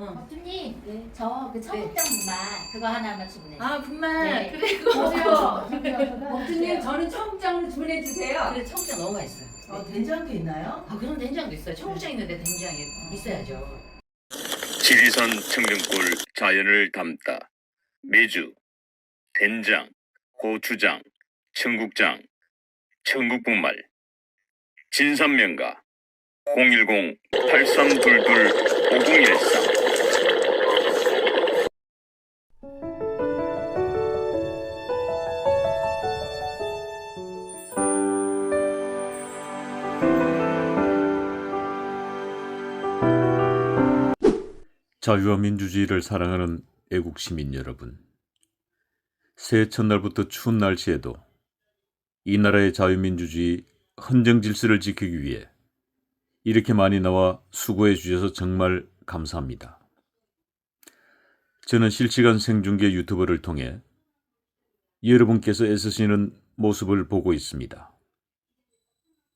어. 버튼님 네. 저그 청국장 분말 그거 하나만 주문해. 아 분말 네. 그리고 보세요. 버튼님 저는 청국장으로 주문해 주세요. 그래 청국장 너무 맛있어요. 어, 된장도 있나요? 아 그럼 된장도 있어요. 청국장 있는데 된장이 있어야죠. 지리산 청정골 자연을 담다 매주 된장, 고추장, 청국장, 청국분말 진산면가 010-8322-5013 자유와 민주주의를 사랑하는 애국 시민 여러분. 새해 첫날부터 추운 날씨에도 이 나라의 자유민주주의 헌정 질서를 지키기 위해 이렇게 많이 나와 수고해 주셔서 정말 감사합니다. 저는 실시간 생중계 유튜브를 통해 여러분께서 애쓰시는 모습을 보고 있습니다.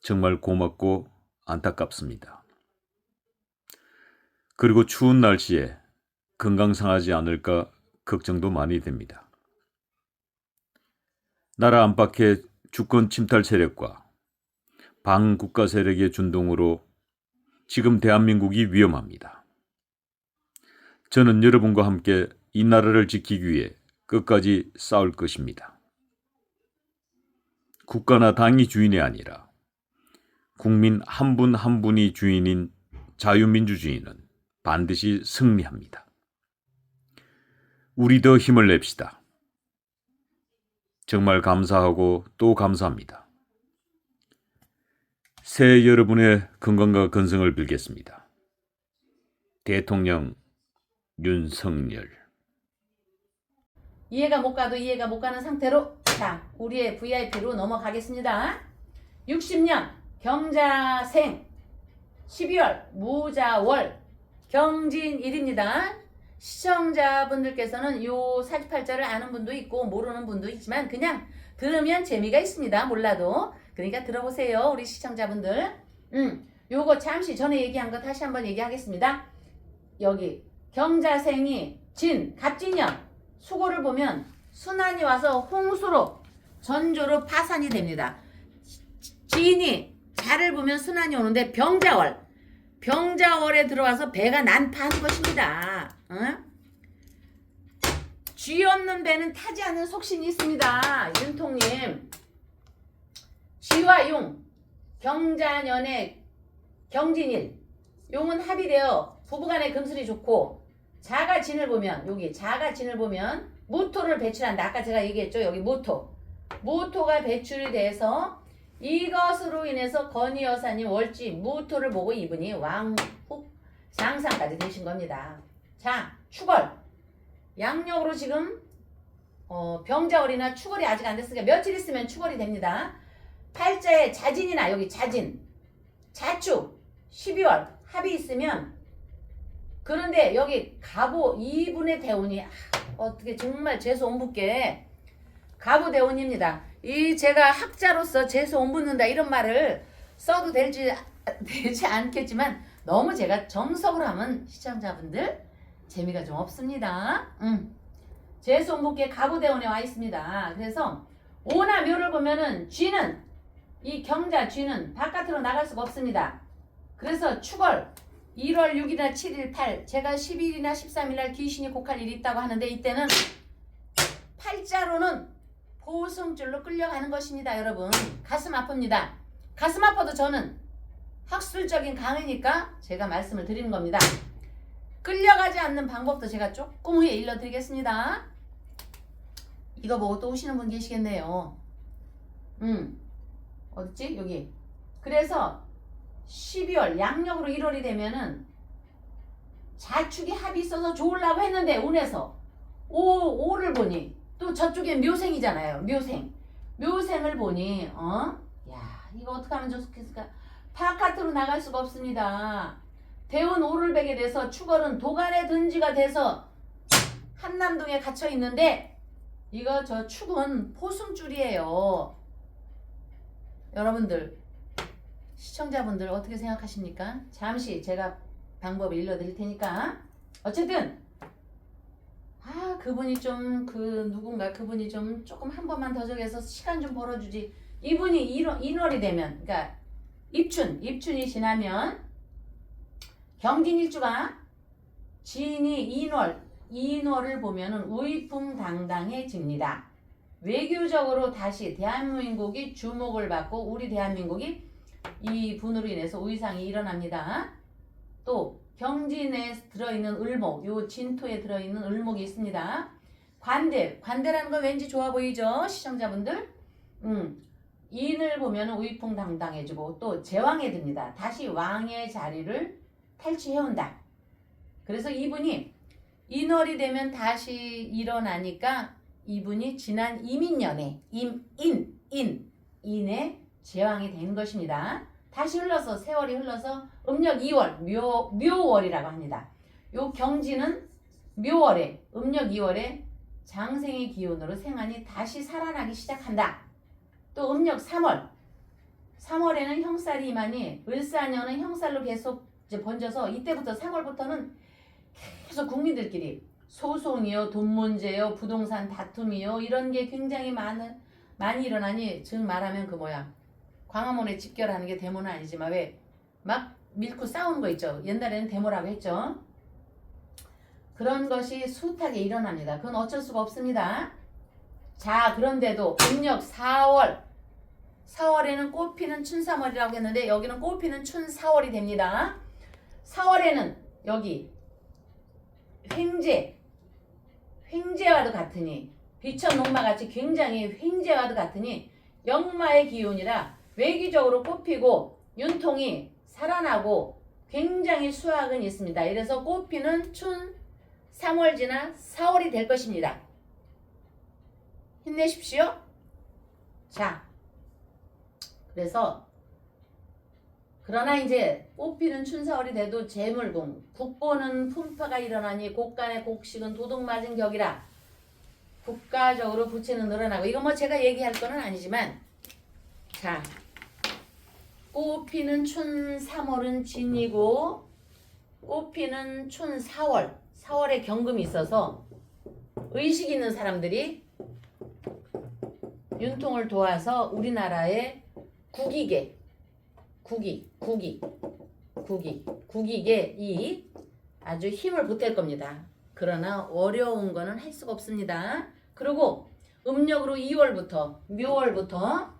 정말 고맙고 안타깝습니다. 그리고 추운 날씨에 건강 상하지 않을까 걱정도 많이 됩니다. 나라 안팎의 주권 침탈 세력과 반국가 세력의 준동으로 지금 대한민국이 위험합니다. 저는 여러분과 함께 이 나라를 지키기 위해 끝까지 싸울 것입니다. 국가나 당이 주인이 아니라 국민 한 분한 분이 주인인 자유민주주의는 반드시 승리합니다. 우리 더 힘을 냅시다. 정말 감사하고 또 감사합니다. 새해 여러분의 건강과 건승을 빌겠습니다. 대통령 윤석열 이해가 못 가도 이해가 못 가는 상태로 자 우리의 VIP로 넘어가겠습니다. 60년 경자생 12월 무자월 경진일입니다. 시청자분들께서는 요 48자를 아는 분도 있고 모르는 분도 있지만 그냥 들으면 재미가 있습니다. 몰라도 그러니까 들어보세요 우리 시청자분들. 음 요거 잠시 전에 얘기한 거 다시 한번 얘기하겠습니다. 여기 경자생이 진 갑진년 수고를 보면 순환이 와서 홍수로 전조로 파산이 됩니다. 지인이 자를 보면 순환이 오는데 병자월 병자월에 들어와서 배가 난파하는 것입니다. 어? 쥐 없는 배는 타지 않는 속신이 있습니다. 윤통님 쥐와 용 경자년의 경진일 용은 합의되어 부부간의 금슬이 좋고 자가 진을 보면 여기 자가 진을 보면 무토를 배출한다. 아까 제가 얘기했죠. 여기 무토. 무토가 배출이 돼서 이것으로 인해서 건희 여사님 월지 무토를 보고 이분이 왕후 장상까지 되신 겁니다. 자, 축월. 양력으로 지금 어, 병자월이나 축월이 아직 안 됐으니까 며칠 있으면 축월이 됩니다. 팔자에 자진이나 여기 자진, 자축, 12월 합이 있으면 그런데 여기 가보 이분의 대운이 아, 어떻게 정말 재수 옴붙게 가보 대운입니다. 이 제가 학자로서 재수 옴붙는다 이런 말을 써도 될지 되지 않겠지만 너무 제가 정석으로 하면 시청자분들 재미가 좀 없습니다. 음. 재수 옴붙게 가보 대운에 와 있습니다. 그래서 오나 묘를 보면은 쥐는 이 경자 쥐는 바깥으로 나갈 수가 없습니다. 그래서 축월 1월 6일이나 7일 8 제가 10일이나 13일 날 귀신이 곡할 일이 있다고 하는데 이때는 팔자로는 보승줄로 끌려가는 것입니다 여러분. 가슴 아픕니다. 가슴 아파도 저는 학술적인 강의니까 제가 말씀을 드리는 겁니다. 끌려가지 않는 방법도 제가 조금 후에 일러드리겠습니다. 이거 보고 또 오시는 분 계시겠네요. 음 어딨지? 여기. 그래서 12월 양력으로 1월이 되면은 자축이 합이 있어서 좋으려고 했는데 운에서. 오 5를 보니 또 저쪽에 묘생이잖아요. 묘생. 묘생을 보니 어? 야, 이거 어떻게 하면 좋겠을까? 바깥으로 나갈 수가 없습니다. 대운 오를 베게 돼서 축월은 도간의 든지가 돼서 한남동에 갇혀 있는데 이거 저 축은 포승줄이에요. 여러분들 시청자분들 어떻게 생각하십니까? 잠시 제가 방법을 일러드릴 테니까 어쨌든 아 그분이 좀 그 누군가 그분이 좀 조금 한 번만 더 저기해서 시간 좀 벌어주지 이분이 인월, 인월이 되면 그러니까 입춘 입춘이 지나면 경진일주가 진이 인월 인월을 보면은 우이풍당당해집니다. 외교적으로 다시 대한민국이 주목을 받고 우리 대한민국이 이 분으로 인해서 우위상이 일어납니다. 또 경진에 들어있는 을목, 요 진토에 들어있는 을목이 있습니다. 관대, 관대라는 건 왠지 좋아 보이죠? 시청자분들? 음, 인을 보면 우위풍당당해지고 또 제왕에 듭니다. 다시 왕의 자리를 탈취해온다. 그래서 이분이 인월이 되면 다시 일어나니까 이분이 지난 이민년에 임, 인, 인, 인의 제왕이 된 것입니다. 다시 흘러서 세월이 흘러서 음력 2월 묘, 묘월이라고 합니다. 요 경지는 묘월에 음력 2월에 장생의 기운으로 생안이 다시 살아나기 시작한다. 또 음력 3월 3월에는 형살이 임하니 을사년은 형살로 계속 이제 번져서 이때부터 3월부터는 계속 국민들끼리 소송이요, 돈 문제요, 부동산 다툼이요 이런 게 굉장히 많은 많이 일어나니 즉 말하면 그 뭐야 광화문에 집결하는 게 데모는 아니지만 왜 막 밀고 싸우는 거 있죠. 옛날에는 데모라고 했죠. 그런 것이 숱하게 일어납니다. 그건 어쩔 수가 없습니다. 자, 그런데도 음력 4월 4월에는 꽃피는 춘3월이라고 했는데 여기는 꽃피는 춘4월이 됩니다. 4월에는 여기 횡재 횡재와도 같으니 비천 농마같이 굉장히 횡재와도 같으니 역마의 기운이라 외기적으로 꽃피고 윤통이 살아나고 굉장히 수확은 있습니다. 이래서 꽃피는 춘 3월 지나 4월이 될 것입니다. 힘내십시오. 자, 그래서 그러나 이제 꽃피는 춘사월이 돼도 재물궁 국보는 풍파가 일어나니 곡간의 곡식은 도둑 맞은 격이라 국가적으로 부채는 늘어나고 이거 뭐 제가 얘기할 거는 아니지만 자 꽃피는 춘 3월은 진이고 꽃피는 춘 4월 4월에 경금이 있어서 의식 있는 사람들이 윤통을 도와서 우리나라의 국익에 국익, 국익, 국익, 국익에 이 아주 힘을 보탤 겁니다. 그러나 어려운 거는 할 수가 없습니다. 그리고 음력으로 2월부터 묘월부터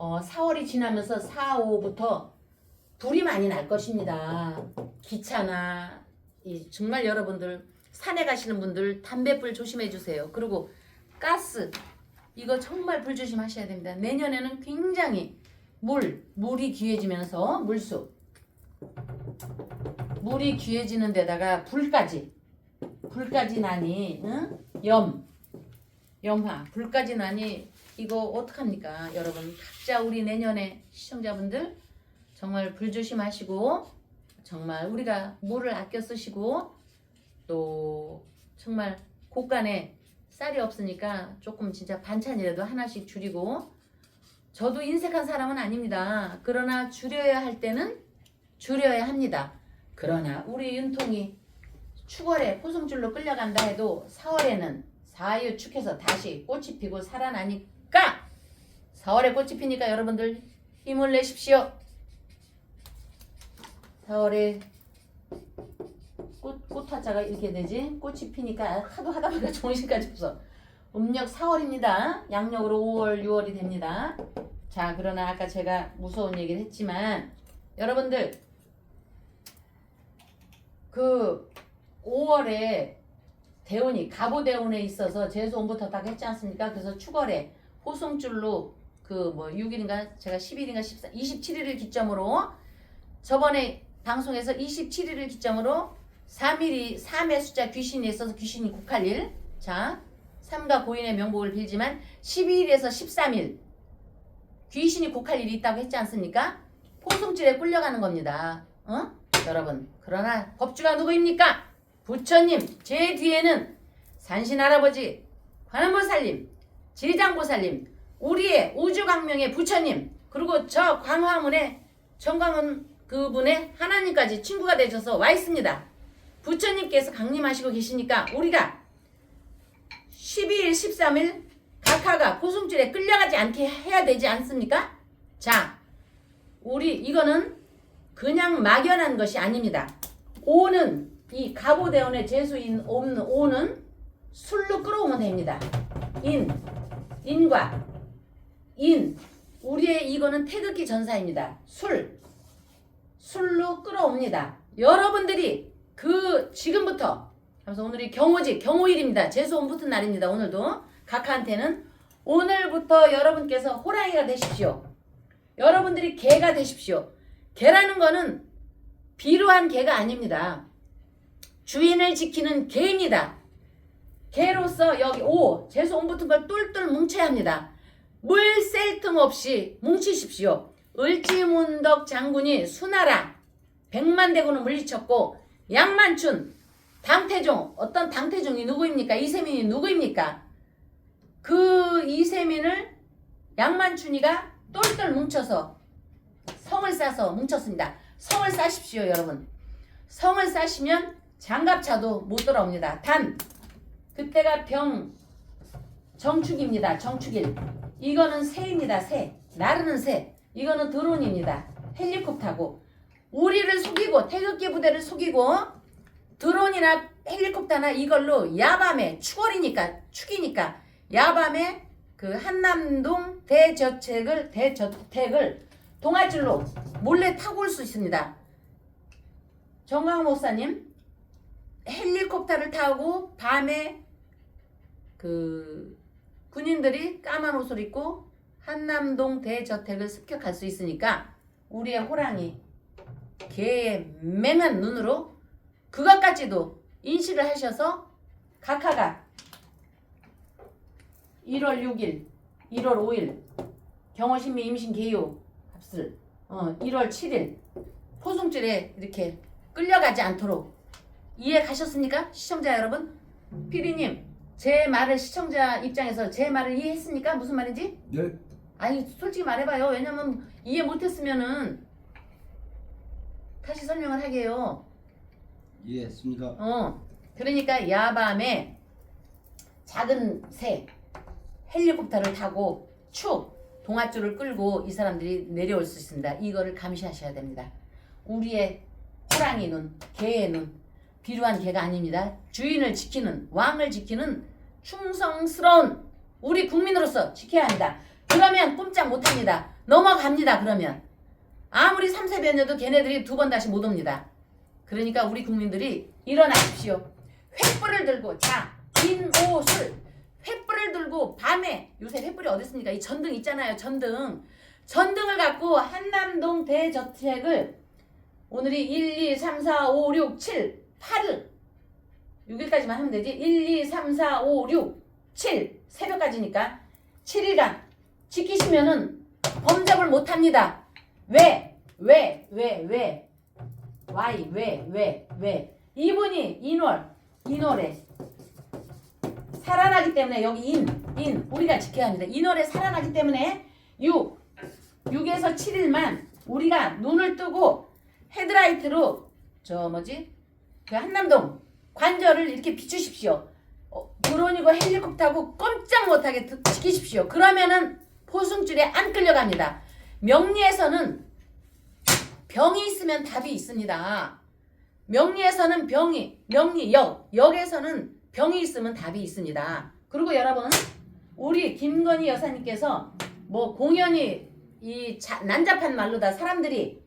어, 4월이 지나면서 4, 5부터 불이 많이 날 것입니다. 기차나 이 정말 여러분들 산에 가시는 분들 담배불 조심해 주세요. 그리고 가스 이거 정말 불 조심하셔야 됩니다. 내년에는 굉장히 물, 물이 귀해지면서 물수 물이 귀해지는 데다가 불까지 불까지 나니 응? 염 염화 불까지 나니 이거 어떡합니까 여러분 각자 우리 내년에 시청자분들 정말 불 조심하시고 정말 우리가 물을 아껴 쓰시고 또 정말 곳간에 쌀이 없으니까 조금 진짜 반찬이라도 하나씩 줄이고 저도 인색한 사람은 아닙니다. 그러나 줄여야 할 때는 줄여야 합니다. 그러나 우리 윤통이 축월에 포송줄로 끌려간다 해도 4월에는 사유축해서 다시 꽃이 피고 살아나 니까 4월에 꽃이 피니까 여러분들 힘을 내십시오. 4월에 꽃, 꽃 화자가 이렇게 되지 꽃이 피니까 하도 하다 보니까 정신까지 없어. 음력 4월입니다. 양력으로 5월, 6월이 됩니다. 자, 그러나 아까 제가 무서운 얘기를 했지만 여러분들 그 5월에 대운이 가보대운에 있어서 재수온부터 딱 했지 않습니까? 그래서 축월에 호송줄로 그 뭐 6일인가 제가 10일인가 14, 27일을 기점으로 저번에 방송에서 27일을 기점으로 3일이 3의 숫자 귀신이 있어서 귀신이 국할 일. 자, 3과 고인의 명복을 빌지만 12일에서 13일 귀신이 곡할 일이 있다고 했지 않습니까? 포송줄에 끌려가는 겁니다. 어? 여러분. 그러나 법주가 누구입니까? 부처님. 제 뒤에는 산신할아버지, 관음보살님, 지리장보살님, 우리의 우주광명의 부처님, 그리고 저 광화문에 정광훈 그분의 하나님까지 친구가 되셔서 와 있습니다. 부처님께서 강림하시고 계시니까 우리가 12일, 13일 각하가 고승줄에 끌려가지 않게 해야 되지 않습니까? 자, 우리 이거는 그냥 막연한 것이 아닙니다. 오는 이 가보대원의 재수인 오는 술로 끌어오면 됩니다. 인, 인과 인 우리의 이거는 태극기 전사입니다. 술 술로 끌어옵니다. 여러분들이 그 지금부터 그래서 오늘이 경호지 경호일입니다. 재수온 붙은 날입니다. 오늘도 각하한테는 오늘부터 여러분께서 호랑이가 되십시오. 여러분들이 개가 되십시오. 개라는 거는 비루한 개가 아닙니다. 주인을 지키는 개입니다. 개로서 여기 오 재수 온 붙은 걸 똘똘 뭉쳐야 합니다. 물 셀 틈 없이 뭉치십시오. 을지문덕 장군이 수나라 백만 대군을 물리쳤고 양만춘 당태종 어떤 당태종이 누구입니까? 이세민이 누구입니까? 그 이세민을 양만춘이가 똘똘 뭉쳐서 성을 싸서 뭉쳤습니다. 성을 싸십시오, 여러분. 성을 싸시면 장갑차도 못 돌아옵니다. 단 그때가 병 정축입니다. 정축일. 이거는 새입니다. 새. 나르는 새. 이거는 드론입니다. 헬리콥터고 우리를 속이고 태극기 부대를 속이고 드론이나 헬리콥터나 이걸로 야밤에 추월이니까 축이니까 야밤에 그 한남동 대저택을 대저택을 동아줄로 몰래 타고 올 수 있습니다. 정광 목사님 헬리콥터를 타고 밤에 그 군인들이 까만 옷을 입고 한남동 대저택을 습격할 수 있으니까 우리의 호랑이 개의 맹한 눈으로 그것까지도 인식을 하셔서 각하가 1월 6일, 1월 5일 경호신미 임신 개요 합술 어, 1월 7일 포승줄에 이렇게 끌려가지 않도록 이해 가셨습니까? 시청자 여러분 피디님 제 말을 시청자 입장에서 제 말을 이해했습니까? 무슨 말인지? 네, 아니 솔직히 말해봐요. 왜냐면 이해 못했으면은 다시 설명을 하게요. 이해했습니다. 어, 그러니까 야밤에 작은 새 헬리콥터를 타고 축 동아줄을 끌고 이 사람들이 내려올 수 있습니다. 이거를 감시하셔야 됩니다. 우리의 호랑이 눈, 개의 눈, 비루한 개가 아닙니다. 주인을 지키는 왕을 지키는 충성스러운 우리 국민으로서 지켜야 합니다. 그러면 꼼짝 못합니다. 넘어갑니다. 그러면 아무리 3, 4변여도 걔네들이 두 번 다시 못 옵니다. 그러니까 우리 국민들이 일어나십시오. 횃불을 들고 자 인오술 횃불을 들고 밤에 요새 횃불이 어디 있습니까? 이 전등 있잖아요. 전등 전등을 갖고 한남동 대저택을 오늘이 1, 2, 3, 4, 5, 6, 7, 8일 6일까지만 하면 되지 1, 2, 3, 4, 5, 6, 7 새벽까지니까 7일간 지키시면은 범접을 못 합니다. 왜? 왜? 왜? 왜? why? 왜? 왜? 왜? 이분이 인월 인월에 살아나기 때문에 여기 인, 인 우리가 지켜야 합니다. 인월에 살아나기 때문에 6, 6에서 7일만 우리가 눈을 뜨고 헤드라이트로 저 뭐지? 그 한남동 관절을 이렇게 비추십시오. 어, 드론이고 헬리콥터고 꼼짝 못하게 드- 지키십시오. 그러면은 포승줄에 안 끌려갑니다. 명리에서는 병이 있으면 답이 있습니다. 명리에서는 병이 명리 역 역에서는 병이 있으면 답이 있습니다. 그리고 여러분 우리 김건희 여사님께서 뭐 공연이 이 자- 난잡한 말로 다 사람들이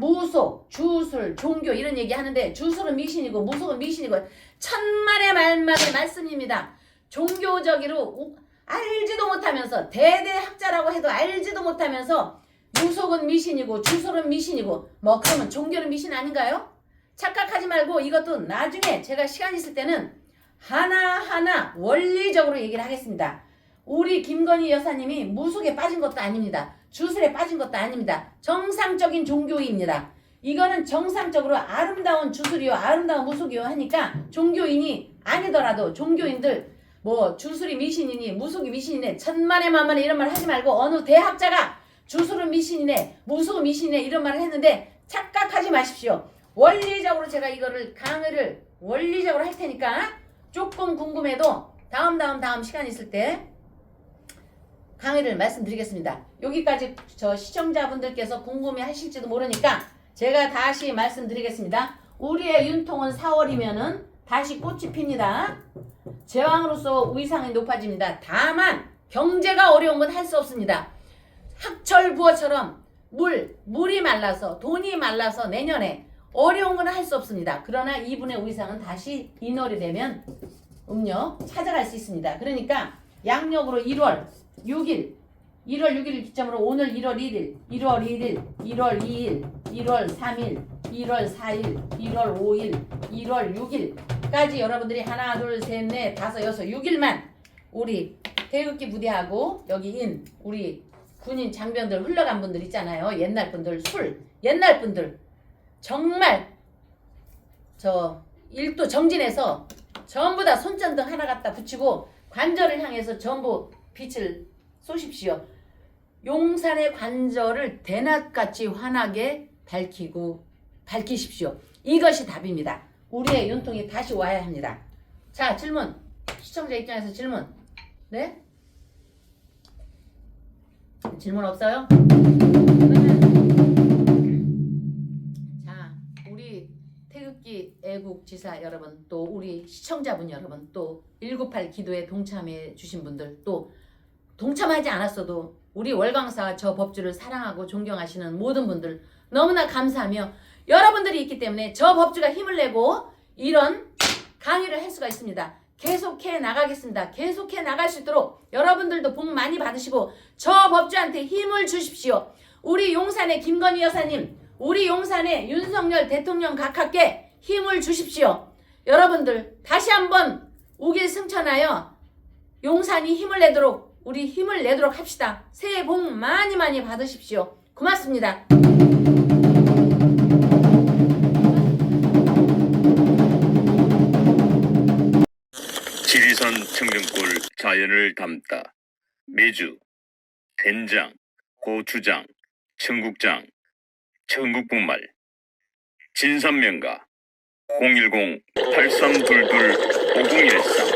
무속, 주술, 종교 이런 얘기 하는데 주술은 미신이고 무속은 미신이고 천만의 말만의 말씀입니다. 종교적으로 우- 알지도 못하면서 대대학자라고 해도 알지도 못하면서 무속은 미신이고 주술은 미신이고 뭐 그러면 종교는 미신 아닌가요? 착각하지 말고 이것도 나중에 제가 시간 있을 때는 하나하나 원리적으로 얘기를 하겠습니다. 우리 김건희 여사님이 무속에 빠진 것도 아닙니다. 주술에 빠진 것도 아닙니다. 정상적인 종교입니다. 이거는 정상적으로 아름다운 주술이요, 아름다운 무속이요 하니까 종교인이 아니더라도 종교인들 뭐 주술이 미신이니 무속이 미신이네 천만의 만만에 이런 말 하지 말고 어느 대학자가 주술은 미신이네 무속은 미신이네 이런 말을 했는데 착각하지 마십시오. 원리적으로 제가 이거를 강의를 원리적으로 할 테니까 조금 궁금해도 다음 다음 다음 시간 있을 때 강의를 말씀드리겠습니다. 여기까지 저 시청자분들께서 궁금해 하실지도 모르니까 제가 다시 말씀드리겠습니다. 우리의 윤통은 4월이면은 다시 꽃이 핍니다. 제왕으로서 위상이 높아집니다. 다만 경제가 어려운 건 할 수 없습니다. 학철 부어처럼 물, 물이 말라서 돈이 말라서 내년에 어려운 건 할 수 없습니다. 그러나 이분의 위상은 다시 인월이 되면 음력 찾아갈 수 있습니다. 그러니까 양력으로 1월 6일 1월 6일 기점으로 오늘 1월 1일, 1월 1일, 1월 2일, 1월 3일, 1월 4일, 1월 5일, 1월 6일까지 여러분들이 하나, 둘, 셋, 넷, 다섯, 여섯, 6일만 우리 태극기 부대하고 여기 인 우리 군인 장병들 흘러간 분들 있잖아요. 옛날 분들 술, 옛날 분들 정말 저 일도 정진해서 전부 다 손전등 하나 갖다 붙이고 관절을 향해서 전부 빛을 쏘십시오. 용산의 관절을 대낮같이 환하게 밝히고 밝히십시오. 이것이 답입니다. 우리의 윤통이 다시 와야 합니다. 자 질문 시청자 입장에서 질문 네? 질문 없어요? 자 우리 태극기 애국지사 여러분 또 우리 시청자분 여러분 또 198 기도에 동참해 주신 분들 또 동참하지 않았어도 우리 월광사 저 법주를 사랑하고 존경하시는 모든 분들 너무나 감사하며 여러분들이 있기 때문에 저 법주가 힘을 내고 이런 강의를 할 수가 있습니다. 계속해 나가겠습니다. 계속해 나갈 수 있도록 여러분들도 복 많이 받으시고 저 법주한테 힘을 주십시오. 우리 용산의 김건희 여사님, 우리 용산의 윤석열 대통령 각하께 힘을 주십시오. 여러분들 다시 한번 우길 승천하여 용산이 힘을 내도록 우리 힘을 내도록 합시다. 새해 복 많이 많이 받으십시오. 고맙습니다. 지리산 청정골 자연을 담다. 매주 된장, 고추장, 청국장, 청국분말, 진산명가 010-8322-5013